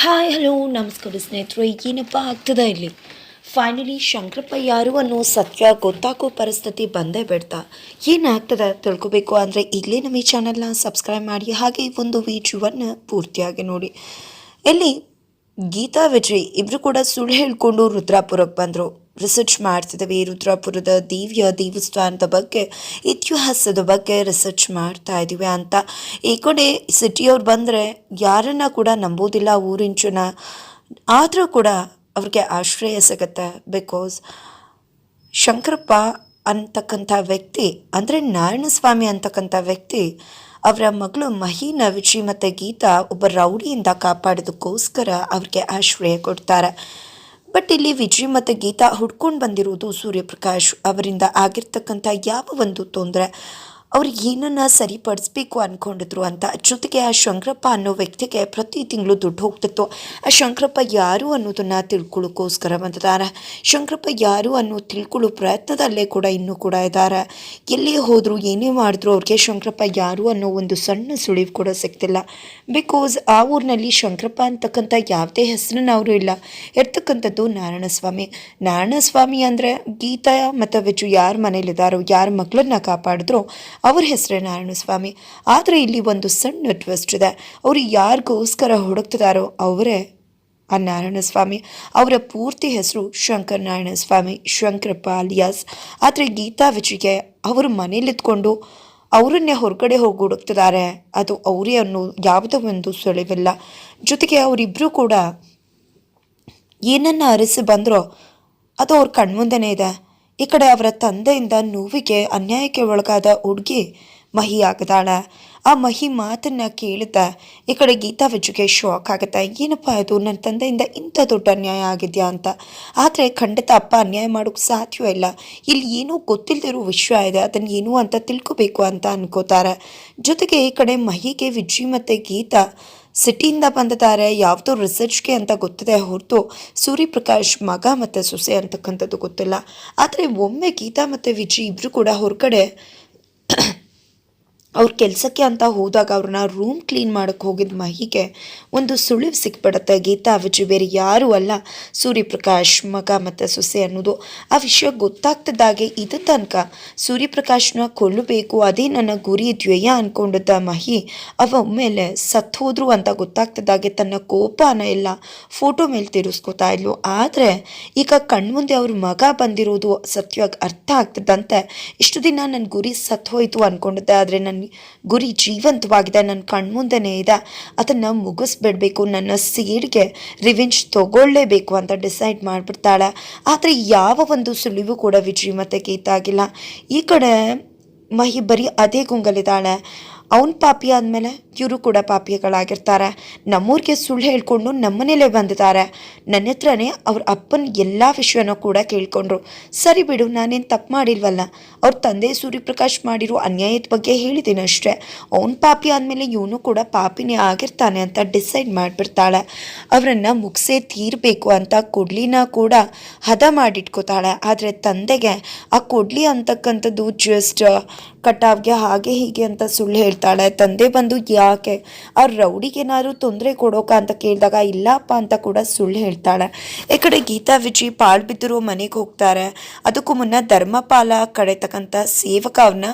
Hi hello ನಮಸ್ಕಾರ ಸ್ನೇಹಿತರು, ಏನಪ್ಪ ಆಗ್ತದ ಇಲ್ಲಿ? ಫೈನಲಿ ಶಂಕರಪ್ಪ ಯಾರು ಅನ್ನೋ ಸತ್ಯ ಗೊತ್ತಾಗೋ ಪರಿಸ್ಥಿತಿ ಬಂದೇ ಬಿಡ್ತಾ. ಏನಾಗ್ತದ ತಿಳ್ಕೊಬೇಕು ಅಂದರೆ ಈಗಲೇ ನಮ್ಮ ಈ ಚಾನಲ್ನ ಸಬ್ಸ್ಕ್ರೈಬ್ ಮಾಡಿ, ಹಾಗೆ ಒಂದು ವಿಡಿಯೋವನ್ನು ಪೂರ್ತಿಯಾಗಿ ನೋಡಿ. ಇಲ್ಲಿ ಗೀತಾ, ವಿಜಯ್ ಇಬ್ಬರು ಕೂಡ ಸುಳ್ಳು ಹೇಳ್ಕೊಂಡು ರುದ್ರಾಪುರಕ್ಕೆ ಬಂದರು. ರಿಸರ್ಚ್ ಮಾಡ್ತಿದ್ದೇವೆ. ರುದ್ರಾಪುರದ ದಿವ್ಯ ದೇವಸ್ಥಾನದ ಬಗ್ಗೆ, ಇತಿಹಾಸದ ಬಗ್ಗೆ ರಿಸರ್ಚ್ ಮಾಡ್ತಾ ಇದ್ದೀವಿ ಅಂತ. ಈ ಕಡೆ ಸಿಟಿಯವ್ರು ಬಂದರೆ ಯಾರನ್ನ ಕೂಡ ನಂಬೋದಿಲ್ಲ ಊರಿನ ಜನ. ಆದರೂ ಕೂಡ ಅವ್ರಿಗೆ ಆಶ್ರಯ ಸಿಗುತ್ತೆ. ಬಿಕಾಸ್ ಶಂಕರಪ್ಪ ಅಂತಕ್ಕಂಥ ವ್ಯಕ್ತಿ, ಅಂದರೆ ನಾರಾಯಣಸ್ವಾಮಿ ಅಂತಕ್ಕಂಥ ವ್ಯಕ್ತಿ ಅವರ ಮಗಳು ಮಹೀನ ನವಿಜಿ ಮತ್ತು ಗೀತಾ ಒಬ್ಬ ರೌಡಿಯಿಂದ ಕಾಪಾಡೋದಕ್ಕೋಸ್ಕರ ಅವ್ರಿಗೆ ಆಶ್ರಯ ಕೊಡ್ತಾರೆ. ಬಟ್ ಇಲ್ಲಿ ವಿಜಯ್ ಮತ್ತು ಗೀತಾ ಹುಡ್ಕೊಂಡು ಬಂದಿರುವುದು ಸೂರ್ಯಪ್ರಕಾಶ್ ಅವರಿಂದ ಆಗಿರ್ತಕ್ಕಂಥ ಯಾವ ಒಂದು ತೊಂದರೆ? ಅವ್ರು ಏನನ್ನ ಸರಿಪಡಿಸ್ಬೇಕು ಅಂದ್ಕೊಂಡಿದ್ರು ಅಂತ ಜೊತೆಗೆ ಆ ಶಂಕರಪ್ಪ ಅನ್ನೋ ವ್ಯಕ್ತಿಗೆ ಪ್ರತಿ ತಿಂಗಳು ದುಡ್ಡು ಹೋಗ್ತಿತ್ತು. ಆ ಶಂಕರಪ್ಪ ಯಾರು ಅನ್ನೋದನ್ನ ತಿಳ್ಕೊಳ್ಳೋಕ್ಕೋಸ್ಕರ ಬಂದಿದ್ದಾರೆ. ಶಂಕರಪ್ಪ ಯಾರು ಅನ್ನೋ ತಿಳ್ಕೊಳ್ಳೋ ಪ್ರಯತ್ನದಲ್ಲೇ ಕೂಡ ಇನ್ನೂ ಕೂಡ ಇದ್ದಾರೆ. ಎಲ್ಲಿ ಹೋದ್ರು ಏನೇ ಮಾಡಿದ್ರು ಅವ್ರಿಗೆ ಶಂಕರಪ್ಪ ಯಾರು ಅನ್ನೋ ಒಂದು ಸಣ್ಣ ಸುಳಿವು ಕೂಡ ಸಿಗ್ತಿಲ್ಲ. ಬಿಕಾಸ್ ಆ ಊರಿನಲ್ಲಿ ಶಂಕರಪ್ಪ ಅಂತಕ್ಕಂಥ ಯಾವುದೇ ಹೆಸರನ್ನ ಅವರು ಇಲ್ಲ. ಇರ್ತಕ್ಕಂಥದ್ದು ನಾರಾಯಣಸ್ವಾಮಿ. ನಾರಾಯಣಸ್ವಾಮಿ ಅಂದರೆ ಗೀತಾ ಮತ್ತು ವಿಜು ಯಾರ ಮನೇಲಿದ್ದಾರೋ, ಯಾರ ಮಕ್ಕಳನ್ನ ಕಾಪಾಡಿದ್ರೋ ಅವ್ರ ಹೆಸರೇ ನಾರಾಯಣಸ್ವಾಮಿ. ಆದರೆ ಇಲ್ಲಿ ಒಂದು ಸಣ್ಣ ಟ್ವಿಸ್ಟ್ ಇದೆ. ಅವರು ಯಾರಿಗೋಸ್ಕರ ಹುಡುಕ್ತಿದಾರೋ ಅವರೇ ಆ ನಾರಾಯಣಸ್ವಾಮಿ. ಅವರ ಪೂರ್ತಿ ಹೆಸರು ಶಂಕರ್ ನಾರಾಯಣಸ್ವಾಮಿ ಶಂಕರಪ್ಪ ಅಲಿಯಾಸ್ ಆದರೆ ಗೀತಾ ವಿಜಿಗೆ ಅವರು ಮನೇಲಿತ್ಕೊಂಡು ಅವರನ್ನೇ ಹೊರಗಡೆ ಹೋಗಿ ಹುಡುಕ್ತಿದ್ದಾರೆ ಅದು ಅವರೇ ಅನ್ನೋ ಯಾವುದೋ ಒಂದು ಸುಳಿವಿಲ್ಲ. ಜೊತೆಗೆ ಅವರಿಬ್ಬರೂ ಕೂಡ ಏನನ್ನು ಅರಿಸಿ ಬಂದರೋ ಅದು ಅವ್ರ ಕಣ್ಮುಂದೆನೇ ಇದೆ. ಈ ಕಡೆ ಅವರ ತಂದೆಯಿಂದ ನೋವಿಗೆ ಅನ್ಯಾಯಕ್ಕೆ ಒಳಗಾದ ಹುಡುಗಿ ಮಹಿ ಆಗದಾಳೆ ಆ ಮಹಿ ಮಾತನ್ನ ಕೇಳಿದ ಈ ಕಡೆ ಗೀತಾ ವಿಜುಗೆ ಶಾಕ್ ಆಗುತ್ತೆ. ಏನಪ್ಪ ಇದು? ನನ್ನ ತಂದೆಯಿಂದ ಇಂಥ ದೊಡ್ಡ ಅನ್ಯಾಯ ಆಗಿದೆಯಾ ಅಂತ. ಆದರೆ ಖಂಡಿತ ಅಪ್ಪ ಅನ್ಯಾಯ ಮಾಡೋಕೆ ಸಾಧ್ಯವೇ ಇಲ್ಲ. ಇಲ್ಲಿ ಏನೋ ಗೊತ್ತಿಲ್ಲದಿರೋ ವಿಷಯ ಇದೆ. ಅದನ್ನು ಏನು ಅಂತ ತಿಳ್ಕೊಬೇಕು ಅಂತ ಅನ್ಕೋತಾರೆ. ಜೊತೆಗೆ ಈ ಕಡೆ ಮಹಿಗೆ ವಿಜಯ್ ಮತ್ತು ಗೀತಾ ಸಿಟಿಯಿಂದ ಬಂದಿದ್ದಾರೆ. ಯಾವುದೋ ರಿಸರ್ಚ್ಗೆ ಅಂತ ಗೊತ್ತಿದೆ. ಹೊರತು ಸೂರ್ಯಪ್ರಕಾಶ್ ಮಗ ಮತ್ತು ಸೊಸೆ ಅಂತಕ್ಕಂಥದ್ದು ಗೊತ್ತಿಲ್ಲ. ಆದರೆ ಒಮ್ಮೆ ಗೀತಾ ಮತ್ತು ವಿಜಿ ಇಬ್ಬರು ಕೂಡ ಹೊರಗಡೆ ಅವ್ರ ಕೆಲಸಕ್ಕೆ ಅಂತ ಹೋದಾಗ ಅವ್ರನ್ನ ರೂಮ್ ಕ್ಲೀನ್ ಮಾಡೋಕ್ಕೆ ಹೋಗಿದ್ದ ಮಹಿಗೆ ಒಂದು ಸುಳಿವು ಸಿಕ್ಬಿಡುತ್ತೆ. ಗೀತಾ ಅವಿಜಿ ಬೇರೆ ಯಾರೂ ಅಲ್ಲ. ಸೂರ್ಯಪ್ರಕಾಶ್, ಮಗ ಮತ್ತು ಸೊಸೆ ಅನ್ನೋದು. ಆ ವಿಷಯ ಗೊತ್ತಾಗ್ತಿದ್ದಾಗೆ ಇದು ತನಕ. ಸೂರ್ಯಪ್ರಕಾಶ್ನ ಕೊಲ್ಲಬೇಕು, ಅದೇ ನನ್ನ ಗುರಿ ಧ್ಯೇಯ ಅಂದ್ಕೊಂಡಿದ್ದ ಮಹಿ. ಅವ ಒಮ್ಮೆಲೆ ಸತ್ತು ಅಂತ ಗೊತ್ತಾಗ್ತಿದ್ದಾಗೆ ತನ್ನ ಕೋಪನ ಎಲ್ಲ ಫೋಟೋ ಮೇಲೆ ತಿರುಸ್ಕೊತಾ ಇದ್ಲು. ಆದರೆ ಈಗ ಕಣ್ಮುಂದೆ ಅವ್ರ ಮಗ ಬಂದಿರೋದು ಸತ್ಯವಾಗಿ ಅರ್ಥ ಆಗ್ತದಂತೆ ಇಷ್ಟು ದಿನ ನನ್ನ ಗುರಿ ಸತ್ತು ಹೋಯಿತು ಅಂದ್ಕೊಂಡಿದ್ದೆ ಆದರೆ ನನ್ನ ಗುರಿ ಜೀವಂತವಾಗಿದೆ. ನನ್ನ ಕಣ್ಮುಂದೆನೇ ಇದೆ. ಅದನ್ನು ಮುಗಿಸ್ಬಿಡಬೇಕು. ನನ್ನ ಸೀಡ್ಗೆ ರಿವೆಂಜ್ ತಗೊಳ್ಳೇಬೇಕು ಅಂತ ಡಿಸೈಡ್ ಮಾಡಿಬಿಡ್ತಾಳೆ. ಆದರೆ ಯಾವ ಒಂದು ಸುಳಿವು ಕೂಡ ವಿಜಯ್ ಮತ್ತೆ ಗೀತಾಗಿಲ್ಲ. ಈ ಕಡೆ ಮಹಿ ಬರೀ ಅದೇ ಗುಂಗಲಿದ್ದಾಳೆ ಅವನ ಪಾಪಿ ಆದಮೇಲೆ ಇವರು ಕೂಡ ಪಾಪಿಗಳಾಗಿರ್ತಾರೆ. ನಮ್ಮೂರಿಗೆ ಸುಳ್ಳು ಹೇಳ್ಕೊಂಡು ನಮ್ಮನೇಲೆ ಬಂದಿದ್ದಾರೆ. ನನ್ನ ಹತ್ರನೇ ಅವ್ರ ಅಪ್ಪನ ಎಲ್ಲ ವಿಷಯನೂ ಕೂಡ ಕೇಳ್ಕೊಂಡ್ರು. ಸರಿ ಬಿಡು, ನಾನೇನು ತಪ್ಪು ಮಾಡಿಲ್ವಲ್ಲ? ಅವ್ರ ತಂದೆ ಸೂರ್ಯಪ್ರಕಾಶ್ ಮಾಡಿರೋ ಅನ್ಯಾಯದ ಬಗ್ಗೆ ಹೇಳಿದ್ದೀನಿ ಅಷ್ಟೇ. ಅವ್ನ ಪಾಪಿ ಆದಮೇಲೆ ಇವನು ಕೂಡ ಪಾಪಿನೇ ಆಗಿರ್ತಾನೆ ಅಂತ ಡಿಸೈಡ್ ಮಾಡಿಬಿಡ್ತಾಳೆ. ಅವರನ್ನು ಮುಗಿಸೇ ತೀರಬೇಕು ಅಂತ ಕೊಡ್ಲಿನ ಕೂಡ ಹದ ಮಾಡಿಟ್ಕೋತಾಳೆ. ಆದರೆ ತಂದೆಗೆ ಆ ಕೊಡ್ಲಿ ಅಂತಕ್ಕಂಥದ್ದು ಜಸ್ಟ್ ಕಟಾವ್ಗೆ ಹಾಗೆ ಹೀಗೆ ಅಂತ ಸುಳ್ಳು ಹೇಳ್ತಾಳೆ, ತಂದೆ ಬಂದು ಯಾಕೆ? ಆ ರೌಡಿಗೇನಾದ್ರು ತೊಂದರೆ ಕೊಡೋಕ ಅಂತ ಕೇಳಿದಾಗ, ಇಲ್ಲಪ್ಪ ಅಂತ ಕೂಡ ಸುಳ್ಳು ಹೇಳ್ತಾಳೆ. ಈ ಕಡೆ ಗೀತಾ, ವಿಜಿ ಪಾಳು ಬಿದ್ದಿರೋ ಮನೆಗೆ ಹೋಗ್ತಾರೆ. ಅದಕ್ಕೂ ಮುನ್ನ ಧರ್ಮಪಾಲ ಕಡೆ ತಕ್ಕಂಥ ಸೇವಕ ಅವನ್ನ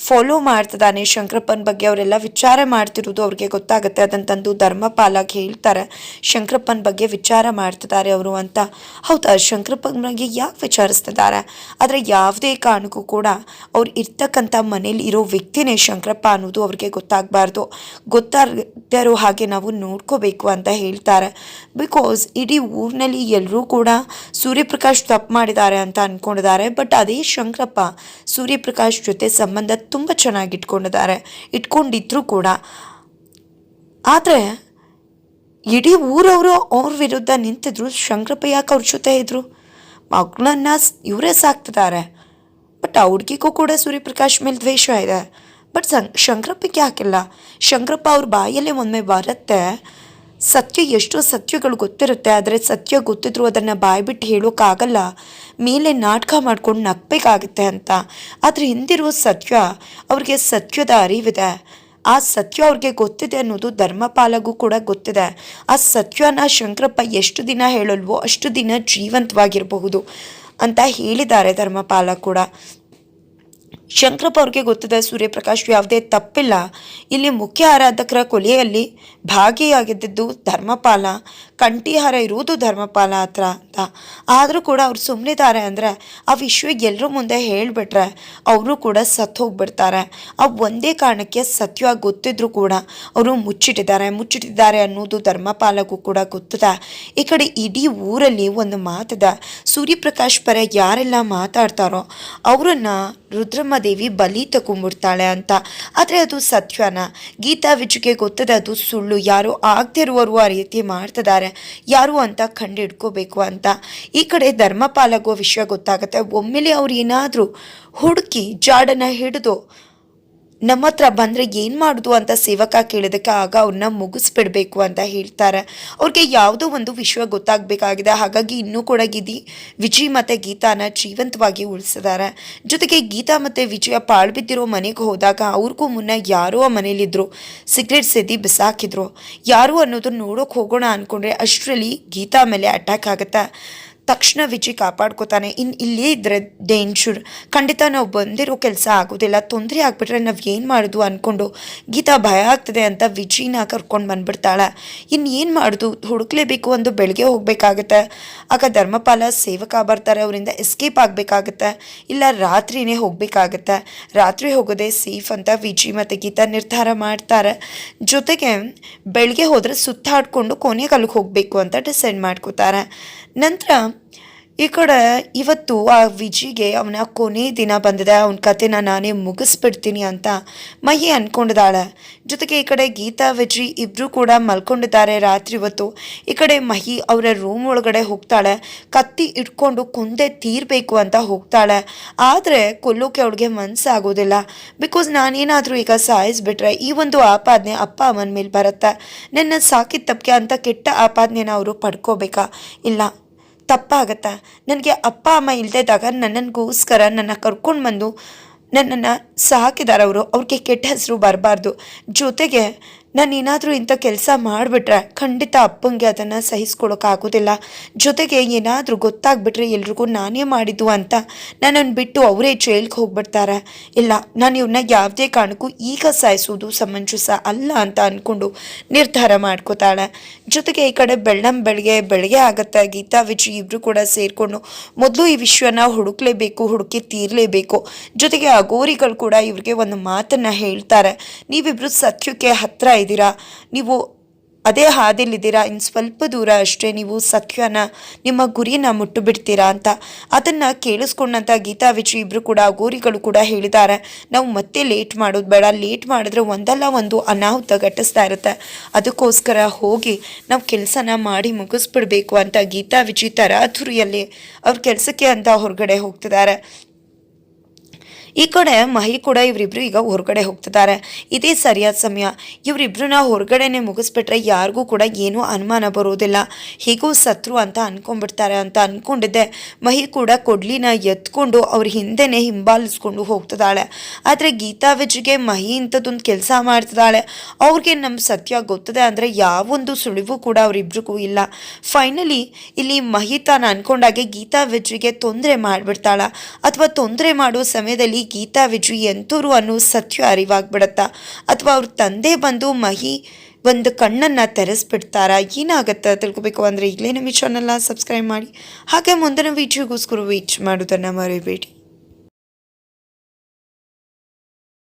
ಫಾಲೋ ಮಾಡ್ತಿದ್ದಾನೆ ಶಂಕರಪ್ಪನ ಬಗ್ಗೆ ಅವರೆಲ್ಲ ವಿಚಾರ ಮಾಡ್ತಿರೋದು ಅವ್ರಿಗೆ ಗೊತ್ತಾಗುತ್ತೆ. ಅದನ್ನು ತಂದು ಧರ್ಮಪಾಲಾಗಿ ಹೇಳ್ತಾರೆ. ಶಂಕರಪ್ಪನ ಬಗ್ಗೆ ವಿಚಾರ ಮಾಡ್ತಿದ್ದಾರೆ ಅವರು ಅಂತ. ಹೌದಾ? ಶಂಕರಪ್ಪನ ಬಗ್ಗೆ ಯಾಕೆ ವಿಚಾರಿಸ್ತಿದ್ದಾರೆ? ಆದರೆ ಯಾವುದೇ ಕಾರಣಕ್ಕೂ ಕೂಡ ಅವ್ರು ಇರ್ತಕ್ಕಂಥ ಮನೇಲಿ ಇರೋ ವ್ಯಕ್ತಿನೇ ಶಂಕರಪ್ಪ ಅನ್ನೋದು ಅವ್ರಿಗೆ ಗೊತ್ತಾಗಬಾರ್ದು. ಗೊತ್ತಾಗದಿರೋ ಹಾಗೆ ನಾವು ನೋಡ್ಕೋಬೇಕು ಅಂತ ಹೇಳ್ತಾರೆ. ಬಿಕಾಸ್ ಇಡೀ ಊರಿನಲ್ಲಿ ಎಲ್ಲರೂ ಕೂಡ ಸೂರ್ಯಪ್ರಕಾಶ್ ತಪ್ಪು ಮಾಡಿದ್ದಾರೆ ಅಂತ ಅಂದ್ಕೊಂಡಿದ್ದಾರೆ ಬಟ್ ಅದೇ ಶಂಕರಪ್ಪ ಸೂರ್ಯಪ್ರಕಾಶ್ ಜೊತೆ ಸಂಬಂಧ ತುಂಬ ಚೆನ್ನಾಗಿ ಇಟ್ಕೊಂಡಿದ್ದಾರೆ. ಇಟ್ಕೊಂಡಿದ್ರು ಕೂಡ. ಆದರೆ ಇಡೀ ಊರವರು ಅವ್ರ ವಿರುದ್ಧ ನಿಂತಿದ್ರು. ಶಂಕರಪ್ಪ ಯಾಕೆ ಅವ್ರ ಜೊತೆ ಇದ್ರು? ಮಗಳನ್ನ ಇವರೇ ಸಾಕ್ತಿದ್ದಾರೆ. ಬಟ್ ಹುಡುಗಿಗೂ ಕೂಡ ಸೂರ್ಯಪ್ರಕಾಶ್ ಮೇಲೆ ದ್ವೇಷ ಇದೆ. ಬಟ್ ಸಂ ಶಂಕರಪ್ಪಗೆ ಯಾಕಿಲ್ಲ? ಶಂಕರಪ್ಪ ಅವ್ರ ಬಾಯಲ್ಲೇ ಒಮ್ಮೆ ಬರುತ್ತೆ. ಸತ್ಯ ಎಷ್ಟೋ ಸತ್ಯಗಳು ಗೊತ್ತಿರುತ್ತೆ, ಆದರೆ ಸತ್ಯ ಗೊತ್ತಿದ್ರು ಅದನ್ನು ಬಾಯ್ಬಿಟ್ಟು ಹೇಳೋಕ್ಕಾಗಲ್ಲ ಮೇಲೆ ನಾಟಕ ಮಾಡ್ಕೊಂಡು ನಗಬೇಕಾಗುತ್ತೆ ಅಂತ. ಆದರೆ ಹಿಂದಿರುವ ಸತ್ಯ ಅವ್ರಿಗೆ ಸತ್ಯದ ಅರಿವಿದೆ. ಆ ಸತ್ಯ ಅವ್ರಿಗೆ ಗೊತ್ತಿದೆ ಅನ್ನೋದು ಧರ್ಮಪಾಲಗೂ ಕೂಡ ಗೊತ್ತಿದೆ. ಆ ಸತ್ಯನ ಶಂಕರಪ್ಪ ಎಷ್ಟು ದಿನ ಹೇಳಲ್ವೋ ಅಷ್ಟು ದಿನ ಜೀವಂತವಾಗಿರಬಹುದು ಅಂತ ಹೇಳಿದ್ದಾರೆ ಧರ್ಮಪಾಲ ಕೂಡ. ಶಂಕರಪ್ಪ ಅವ್ರಿಗೆ ಗೊತ್ತಿದೆ, ಸೂರ್ಯಪ್ರಕಾಶ್ ಯಾವುದೇ ತಪ್ಪಿಲ್ಲ. ಇಲ್ಲಿ ಮುಖ್ಯ ಆರಾಧಕರ ಕೊಲೆಯಲ್ಲಿ ಭಾಗಿಯಾಗಿದ್ದು ಧರ್ಮಪಾಲ, ಕಂಠಿಹಾರ ಇರುವುದು ಧರ್ಮಪಾಲ ಹತ್ರ ಅಂತ. ಆದರೂ ಕೂಡ ಅವ್ರು ಸುಮ್ಮನಿದ್ದಾರೆ ಅಂದರೆ ಆ ವಿಷಯ ಎಲ್ಲರೂ ಮುಂದೆ ಹೇಳಿಬಿಟ್ರೆ ಅವರು ಕೂಡ ಸತ್ತು ಹೋಗ್ಬಿಡ್ತಾರೆ. ಆ ಒಂದೇ ಕಾರಣಕ್ಕೆ ಸತ್ಯವಾಗಿ ಗೊತ್ತಿದ್ರು ಕೂಡ ಅವರು ಮುಚ್ಚಿಟ್ಟಿದ್ದಾರೆ. ಮುಚ್ಚಿಟ್ಟಿದ್ದಾರೆ ಅನ್ನೋದು ಧರ್ಮಪಾಲಕ್ಕೂ ಕೂಡ ಗೊತ್ತಿದೆ. ಈ ಕಡೆ ಇಡೀ ಊರಲ್ಲಿ ಒಂದು ಮಾತಿದೆ, ಸೂರ್ಯಪ್ರಕಾಶ್ ಪರ ಯಾರೆಲ್ಲ ಮಾತಾಡ್ತಾರೋ, ಅವರನ್ನ ರುದ್ರಮ್ಮದೇವಿ ಬಲಿ ತಗೊಂಡ್ಬಿಡ್ತಾಳೆ ಅಂತ. ಆದರೆ ಅದು ಸತ್ಯನ. ಗೀತಾ ವಿಜುಗೆ ಗೊತ್ತದೆ ಅದು ಸುಳ್ಳು. ಯಾರು ಆಗದೆ ಇರುವವರು ಆ ರೀತಿ ಮಾಡ್ತಿದ್ದಾರೆ. ಯಾರು ಅಂತ ಕಂಡಿಡ್ಕೋಬೇಕು ಅಂತ. ಈ ಕಡೆ ಧರ್ಮಪಾಲಗೋ ವಿಷಯ ಗೊತ್ತಾಗುತ್ತೆ. ಒಮ್ಮೆಲೆ ಅವ್ರು ಏನಾದರೂ ಹುಡುಕಿ ಜಾಡನ್ನು ಹಿಡಿದು ನಮ್ಮ ಹತ್ರ ಬಂದರೆ ಏನು ಮಾಡೋದು ಅಂತ ಸೇವಕ ಕೇಳಿದಕ್ಕೆ ಆಗ ಅವ್ರನ್ನ ಮುಗಿಸ್ಬಿಡಬೇಕು ಅಂತ ಹೇಳ್ತಾರೆ. ಅವ್ರಿಗೆ ಯಾವುದೋ ಒಂದು ವಿಷಯ ಗೊತ್ತಾಗಬೇಕಾಗಿದೆ. ಹಾಗಾಗಿ ಇನ್ನೂ ಕೂಡ ಗಿದಿ ವಿಜಯ್ ಮತ್ತು ಗೀತಾನ ಜೀವಂತವಾಗಿ ಉಳಿಸಿದ್ದಾರೆ. ಜೊತೆಗೆ ಗೀತಾ ಮತ್ತು ವಿಜಯ ಪಾಳ್ಬಿದ್ದಿರೋ ಮನೆಗೆ ಹೋದಾಗ ಅವ್ರಿಗೂ ಮುನ್ನ ಯಾರೋ ಆ ಮನೇಲಿದ್ದರು ಸಿಗ್ರೆಟ್ ಸೇದಿ ಬಿಸಾಕಿದ್ರು. ಯಾರು ಅನ್ನೋದು ನೋಡೋಕೆ ಹೋಗೋಣ ಅಂದ್ಕೊಂಡ್ರೆ ಅಷ್ಟರಲ್ಲಿ ಗೀತಾ ಮೇಲೆ ಅಟ್ಯಾಕ್ ಆಗುತ್ತೆ. ತಕ್ಷಣ ವಿಜಿ ಕಾಪಾಡ್ಕೋತಾನೆ. ಇನ್ನು ಇಲ್ಲೇ ಇದ್ರೆ ಡೇಂಜರ್ ಖಂಡಿತ ನಾವು ಬಂದಿರೋ ಕೆಲಸ ಆಗೋದಿಲ್ಲ. ತೊಂದರೆ ಆಗ್ಬಿಟ್ರೆ ನಾವು ಏನು ಮಾಡೋದು ಅಂದ್ಕೊಂಡು ಗೀತಾ ಭಯ ಆಗ್ತದೆ ಅಂತ ವಿಜಿನ ಕರ್ಕೊಂಡು ಬಂದ್ಬಿಡ್ತಾಳೆ. ಇನ್ನು ಏನು ಮಾಡೋದು? ಹುಡುಕ್ಲೇಬೇಕು ಒಂದು ಬೆಳಗ್ಗೆ ಹೋಗಬೇಕಾಗತ್ತೆ. ಆಗ ಧರ್ಮಪಾಲ ಸೇವಕ ಬರ್ತಾರೆ, ಅವರಿಂದ ಎಸ್ಕೇಪ್ ಆಗಬೇಕಾಗತ್ತೆ. ಇಲ್ಲ ರಾತ್ರಿನೇ ಹೋಗಬೇಕಾಗತ್ತೆ. ರಾತ್ರಿ ಹೋಗೋದೇ ಸೇಫ್ ಅಂತ ವಿಜಿ ಮತ್ತು ಗೀತಾ ನಿರ್ಧಾರ ಮಾಡ್ತಾರೆ. ಜೊತೆಗೆ ಬೆಳಗ್ಗೆ ಹೋದರೆ ಸುತ್ತಾಡಿಕೊಂಡು ಕೊನೆಗೆ ಅಲ್ಲಿಗೆ ಹೋಗಬೇಕು ಅಂತ ಡಿಸೈಡ್ ಮಾಡ್ಕೋತಾರೆ. ನಂತರ ಈ ಕಡೆ ಇವತ್ತು ಆ ವಿಜಿಗೆ ಅವನ ಕೊನೆ ದಿನ ಬಂದಿದೆ. ಅವನ ಕತೆನ ನಾನೇ ಮುಗಿಸ್ಬಿಡ್ತೀನಿ ಅಂತ ಮಹಿ ಅಂದ್ಕೊಂಡಿದ್ದಾಳೆ ಜೊತೆಗೆ ಈ ಕಡೆ ಗೀತಾ, ವಿಜಿ ಇಬ್ಬರು ಕೂಡ ಮಲ್ಕೊಂಡಿದ್ದಾರೆ ರಾತ್ರಿ ಹೊತ್ತು. ಈ ಕಡೆ ಮಹಿ ಅವರ ರೂಮ್ ಒಳಗಡೆ ಹೋಗ್ತಾಳೆ. ಕತ್ತಿ ಇಟ್ಕೊಂಡು ಕೊಂದೆ ತೀರಬೇಕು ಅಂತ ಹೋಗ್ತಾಳೆ. ಆದರೆ ಕೊಲ್ಲೋಕೆ ಅವಳಿಗೆ ಮನಸ್ಸಾಗೋದಿಲ್ಲ ಬಿಕಾಸ್ ನಾನೇನಾದರೂ ಈಗ ಸಾಯಿಸ್ಬಿಟ್ರೆ ಈ ಒಂದು ಆಪಾದನೆ ಅಪ್ಪ ಅಮ್ಮನ ಮೇಲೆ ಬರುತ್ತೆ. ನನ್ನ ಸಾಕಿದ ತಪ್ಪಿಗೆ ಅಂತ ಕೆಟ್ಟ ಆಪಾದನೆನ ಅವರು ಪಡ್ಕೋಬೇಕಾ? ಇಲ್ಲ. ತಪ್ಪಾಗತ್ತಾ. ನನಗೆ ಅಪ್ಪ, ಅಮ್ಮ ಇಲ್ದಿದ್ದಾಗ ನನ್ನನ್ಗೋಸ್ಕರ ನನ್ನ ಕರ್ಕೊಂಡು ಬಂದು ನನ್ನನ್ನು ಸಾಕಿದಾರವರು ಅವರು ಅವ್ರಿಗೆ ಕೆಟ್ಟ ಹೆಸರು ಬರಬಾರ್ದು. ಜೊತೆಗೆ ನಾನು ಏನಾದರೂ ಇಂಥ ಕೆಲಸ ಮಾಡಿಬಿಟ್ರೆ ಖಂಡಿತ ಅಪ್ಪಂಗೆ ಅದನ್ನು ಸಹಿಸ್ಕೊಳೋಕ್ಕಾಗೋದಿಲ್ಲ ಜೊತೆಗೆ ಏನಾದರೂ ಗೊತ್ತಾಗ್ಬಿಟ್ರೆ ಎಲ್ರಿಗೂ ನಾನೇ ಮಾಡಿದ್ದು ಅಂತ ನನ್ನನ್ನು ಬಿಟ್ಟು ಅವರೇ ಜೈಲ್ಗೆ ಹೋಗ್ಬಿಡ್ತಾರೆ. ಇಲ್ಲ, ನಾನು ಇವ್ರನ್ನ ಯಾವುದೇ ಕಾರಣಕ್ಕೂ ಈಗ ಸಾಯಿಸೋದು ಸಮಂಜಸ ಅಲ್ಲ ಅಂತ ಅಂದ್ಕೊಂಡು ನಿರ್ಧಾರ ಮಾಡ್ಕೋತಾಳೆ. ಜೊತೆಗೆ ಈ ಕಡೆ ಬೆಳ್ಳಂ ಬೆಳಗ್ಗೆ ಬೆಳಗ್ಗೆ ಆಗುತ್ತೆ. ಗೀತಾ ವಿಜಯ್ ಇಬ್ಬರು ಕೂಡ ಸೇರಿಕೊಂಡು ಮೊದಲು ಈ ವಿಷಯನ ಹುಡುಕ್ಲೇಬೇಕು, ಹುಡುಕಿ ತೀರಲೇಬೇಕು. ಜೊತೆಗೆ ಅಗೋರಿಗಳು ಕೂಡ ಇವ್ರಿಗೆ ಒಂದು ಮಾತನ್ನು ಹೇಳ್ತಾರೆ. ನೀವಿಬ್ರು ಸತ್ಯಕ್ಕೆ ಹತ್ರ ಇದ್ದೀರಾ? ನೀವು ಅದೇ ಹಾದಿಲಿದ್ದೀರಾ ಇನ್ನು ಸ್ವಲ್ಪ ದೂರ ಅಷ್ಟೇ ನೀವು ಸಖ್ಯನ, ನಿಮ್ಮ ಗುರಿನ ಮುಟ್ಟು ಬಿಡ್ತೀರಾ ಅಂತ. ಅದನ್ನು ಕೇಳಿಸ್ಕೊಂಡಂಥ ಗೀತಾ ವಿಜಯ್ ಇಬ್ಬರು ಕೂಡ, ಗೋರಿಗಳು ಕೂಡ ಹೇಳಿದ್ದಾರೆ. ನಾವು ಮತ್ತೆ ಲೇಟ್ ಮಾಡೋದು ಬೇಡ. ಲೇಟ್ ಮಾಡಿದ್ರೆ ಒಂದಲ್ಲ ಒಂದು ಅನಾಹುತ ಘಟಿಸ್ತಾ ಇರುತ್ತೆ. ಅದಕ್ಕೋಸ್ಕರ ಹೋಗಿ ನಾವು ಕೆಲಸನ ಮಾಡಿ ಮುಗಿಸ್ಬಿಡ್ಬೇಕು ಅಂತ ಗೀತಾ ವಿಜಯ್ ತರಾತುರಿಯಲ್ಲಿ ಅವ್ರ ಕೆಲಸಕ್ಕೆ ಅಂತ ಹೊರಗಡೆ ಹೋಗ್ತಿದ್ದಾರೆ. ಈ ಕಡೆ ಮಹಿ ಕೂಡ ಇವರಿಬ್ರು ಈಗ ಹೊರಗಡೆ ಹೋಗ್ತಿದ್ದಾರೆ. ಇದೇ ಸರಿಯಾದ ಸಮಯ. ಇವರಿಬ್ರನ್ನ ಹೊರಗಡೆನೆ ಮುಗಿಸ್ಬಿಟ್ರೆ ಯಾರಿಗೂ ಕೂಡ ಏನೂ ಅನುಮಾನ ಬರೋದಿಲ್ಲ. ಹೀಗೂ ಸತ್ರು ಅಂತ ಅನ್ಕೊಂಡ್ಬಿಡ್ತಾರೆ ಅಂತ ಅನ್ಕೊಂಡಿದ್ದೆ. ಮಹಿ ಕೂಡ ಕೊಡ್ಲಿನ ಎತ್ಕೊಂಡು ಅವ್ರ ಹಿಂದೆನೆ ಹಿಂಬಾಲಿಸ್ಕೊಂಡು ಹೋಗ್ತಿದ್ದಾಳೆ. ಆದರೆ ಗೀತಾ ವಿಜ್ಗೆ ಮಹಿ ಇಂಥದ್ದೊಂದು ಕೆಲಸ ಮಾಡ್ತಿದ್ದಾಳೆ. ಅವ್ರಿಗೆ ನಮ್ಮ ಸತ್ಯ ಗೊತ್ತದೆ ಅಂದರೆ ಯಾವೊಂದು ಸುಳಿವು ಕೂಡ ಅವರಿಬ್ರಿಗೂ ಇಲ್ಲ. ಫೈನಲಿ ಇಲ್ಲಿ ಮಹಿ ತಾನು ಅನ್ಕೊಂಡಾಗೆ ಗೀತಾ ವಿಜ್ಗೆ ತೊಂದರೆ ಮಾಡಿಬಿಡ್ತಾಳ. ಅಥವಾ ತೊಂದರೆ ಮಾಡೋ ಸಮಯದಲ್ಲಿ ಗೀತಾ ವಿಜಯ್ ಎಂತೂರು ಅನ್ನೋ ಸತ್ಯ ಅರಿವಾಗ್ಬಿಡತ್ತಾ? ಅಥವಾ ಅವ್ರ ತಂದೆ ಬಂದು ಮಹಿ ಒಂದು ಕಣ್ಣನ್ನು ತೆರೆಸ್ಬಿಡ್ತಾರಾ? ಏನಾಗುತ್ತೆ ತಿಳ್ಕೊಬೇಕು ಅಂದರೆ ಈಗಲೇ ನಮ್ಮ ಚಾನಲ್ನ ಸಬ್ಸ್ಕ್ರೈಬ್ ಮಾಡಿ. ಹಾಗೆ ಮುಂದಿನ ವೀಡಿಯೋಗೋಸ್ಕರ ವೀಚ್ ಮಾಡೋದನ್ನು ಮರಿಬೇಡಿ.